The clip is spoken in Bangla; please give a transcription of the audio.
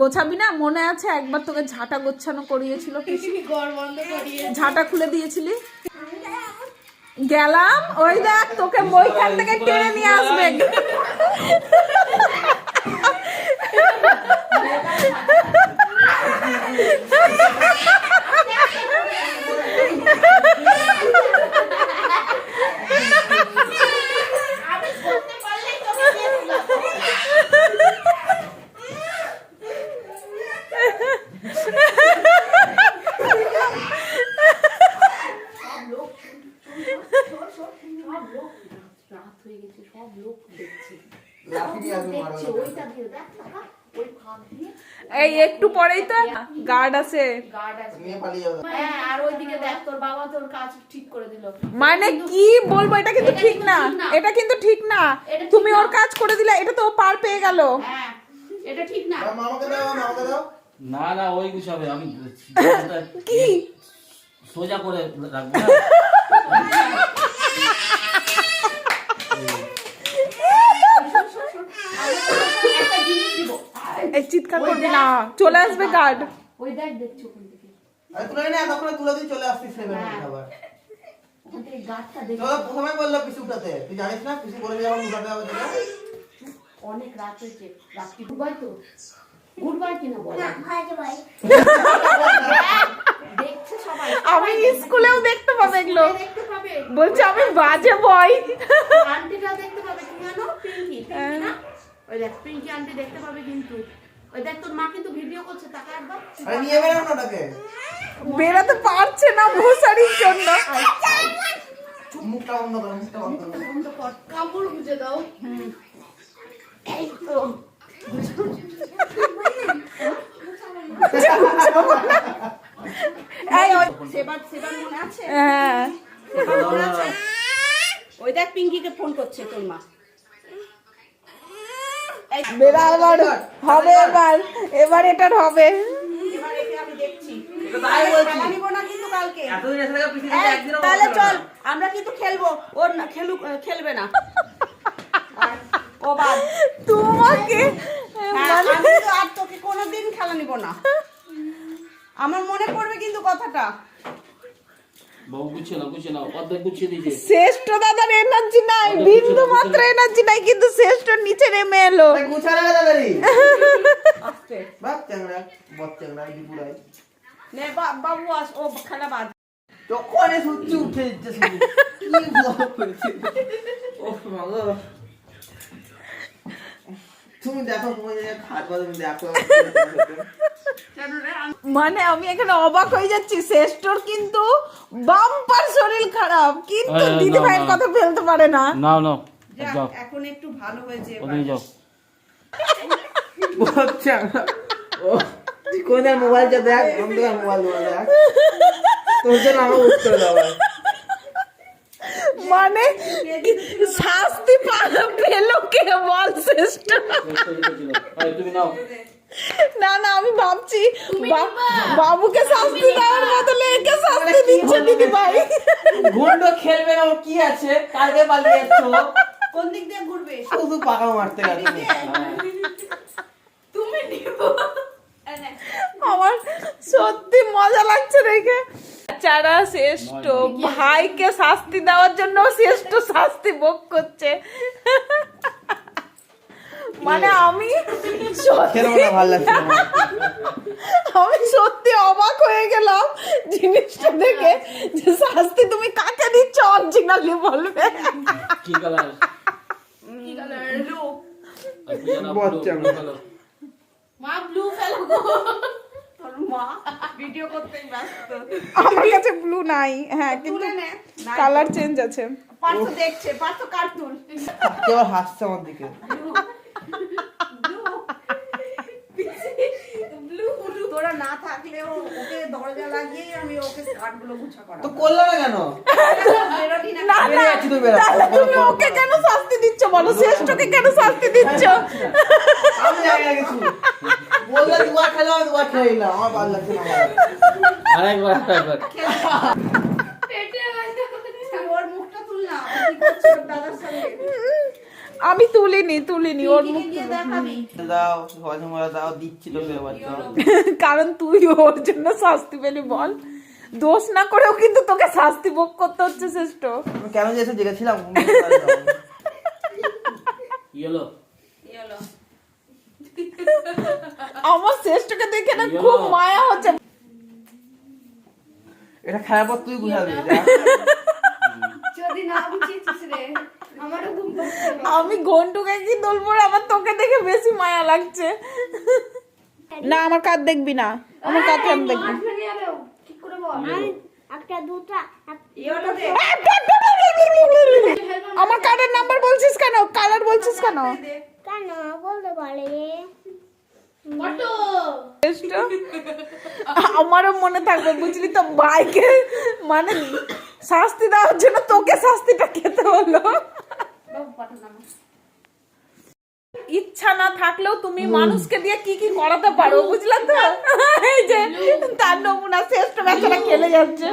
গোছাবি না? মনে আছে একবার তোকে ঝাঁটা গোছানো করিয়েছিল ঝাঁটা খুলে দিয়েছিলি? গেলাম। ওই দেখ তোকে বইখান থেকে টেনে নিয়ে আসবে আমি শুনতে পারলেই তোকে দিয়ে দিলাম। সব লোক শোন, শোন, শোন, সব লোক রাত হয়ে গেছে সব লোক দেখছে। লাঠি দিয়ে আসবে মারা দেখছে যাবে। ওইটা দিয়ে দেখ ওই ফাঁক দিয়ে। এই একটু পরেই তো গার্ড আছে। গার্ড আছে। নিয়ে পালিয়ে যাবে। হ্যাঁ আর ওইদিকে দেখ তোর বাবা তোর কাজ ঠিক করে দিল। মানে কি বলব এটা কিন্তু ঠিক না। এটা কিন্তু ঠিক না। তুমি ওর কাজ করে দিলে এটা তো পার পেয়ে গেল। হ্যাঁ এটা ঠিক না। মামাকে দাও মামাকে দাও। না না ওই গুছাবে আমি কি? সোজা করে রাখব না। একটা জিনিস দিব এই চিৎকার করবি না। চলে আসবে গার্ড ওই দেখ দেখছ কোন দিকে আরে তুলে নে তখন তুলে দিয়ে চলে আসছিস হ্যাঁ। চলো প্রথমে বলল পিসি উঠাতে। তুই জানিস না? পিসি বলে যখন উঠাতে হবে অনেক রাত হয়েছে। রাত্রি বাই তো? গুড বাই কিনা বল? দেখছে সবাই। আমি স্কুলেও দেখতে পাবে এগুলো। সবাই দেখতে পাবে। বলছে আমি বাজে বই আন্টিটা দেখতে পাবে কি জানো? পিঙ্কি পিঙ্কি না? ওই দেখ পিঙ্কি আন্টি দেখতে পাবে কিন্তু। ওই দেখ তোর মা কিন্তু ভিডিও করছে তাকে একবার আরে নিয়ে বেরো না ওটাকে। বেরাতে পারছে না মশারির জন্য। মুখটা বন্ধ কর মুখটা বন্ধ কর। বন্ধ কর কাপড় গুজে দাও। এই তো। সেবার সেবার মনে আছে? হ্যাঁ। সেবার মনে আছে? ওই দেখ পিঙ্কিকে ফোন করছে তোর মা। কালকে। এতদিন এসে থেকে পিসি এই, একদিনও তাহলে চল আমরা কিন্তু খেলব। ওর না খেলুক খেলবে না। ও বাদ তোমাকে হ্যাঁ, মানে আমি তো আর তোকে কোনোদিন খেলা নিব না। আমার মনে পড়বে কিন্তু কথাটা। শ্রেষ্ঠ দাদার এনার্জি নাই বিন্দু মাত্র এনার্জি নাই কিন্তু শ্রেষ্ঠ নিচে নেমে এলো। দাদারি? বাপ চ্যাংড়া বট চ্যাংড়া দিপুরাই নে বাবু আস ও খেলা বাদ। তখন এ উঠে যাচ্ছে কি ব্লগ ও তুমি দেখো তুমি তুমি দেখো। মানে আমি এখানে অবাক হয়ে যাচ্ছি শ্রেষ্ঠর কিন্তু বাম্পার শরীর খারাপ কিন্তু দিদি ভাইয়ের কথা ফেলতে পারে না। যাক, যাও। এখন একটু ভালো হয়েছে ওদিকে যাও। যা দেখ? মোবাইল দেখ। তোর জন্য আমার উত্তর দাও মানে শাস্তি পেল কে বল শ্রেষ্ঠ তুমি নাও। না না আমি ভাবছি বাবুকে শাস্তি দেওয়ার বদলে একে শাস্তি দিচ্ছে দিদি ভাই। গুন্ডো খেলবে না কি আছে? কালকে পালিয়ে যাচ্ছ কোন দিক দিয়ে ঘুরবে? শুধু পাকা মারতে গেছে তুমি নিব। আমার সত্যি মজা লাগছে দেখে। চারা শ্রেষ্ঠ ভাইকে শাস্তি দেওয়ার জন্য শ্রেষ্ঠ শাস্তি ভোগ করছে। মানে আমি সত্যি ভালো লাগছে আমি সত্যি অবাক হয়ে গেলাম জিনিসটা দেখে যে শাস্তি তুমি কাকে দিচ্ছ অরিজিনালি বলবে? কি কালার কি কালার ব্লু বাচ্চা মা ব্লু ফেলো। মা ভিডিও করতে ব্যস্ত। আমার কাছে ব্লু নাই। হ্যাঁ কিন্তু কালার চেঞ্জ আছে। পার্থ দেখছে পার্থ কার্টুন। কেউ হাসছে আমার দিকে। তোরা না থাকলেও ওকে দরজা লাগিয়েই আমি ওকে কাঠগুলো গুছা করা তো করল না কেন। তাহলে তুমি ওকে কেন শাস্তি দিচ্ছ বলো? শ্রেষ্ঠকে কেন শাস্তি দিচ্ছ? আমি জানি না কিছু। বললে দুবার খেলো আমি দুবার আমার ভালো লাগছে না আরেকবার আরেকবার পেটে ওর মুখটা দাদার সঙ্গে। আমি তুলিনি তুলিনি ওর মুখ দাও মোবাইল দাও দিচ্ছি তোকে কারণ তুই ওর জন্য শাস্তি পেলি বল। দোষ না করেও কিন্তু তোকে শাস্তি ভোগ করতে হচ্ছে শ্রেষ্ঠ। কেন যে এসে জেগেছিলাম? কি হলো আমার শ্রেষ্ঠকে দেখে না খুব মায়া হচ্ছে। এটা খাওয়ার পর তুই বুঝাবি যদি না বুঝিয়েছিস রে। আমি ঘন্টুকে কি দোলবো রে? আমার তোকে দেখে বেশি মায়া লাগছে। না আমার কাজ দেখবি না। আমার কাজ আমি দেখবি। ঠিক করে বল। একটা দুটা ইয়েলো দে। আমার কার্ডের নাম্বার বলছিস কেন? কালার বলছিস কেন? কেন? বলতে পারে। আমারও মনে থাকবে বুঝলি তো বাইকে মানে শাস্তি দেওয়ার জন্য তোকে শাস্তিটা খেতে হলো বাবু পাঠান আমার ইচ্ছা না থাকলেও তুমি মানুষকে দিয়ে কি কি করাতে পারো বুঝলাম তো? এই যে তার নমুনা শ্রেষ্ঠ বেচারা খেলে যাচ্ছে।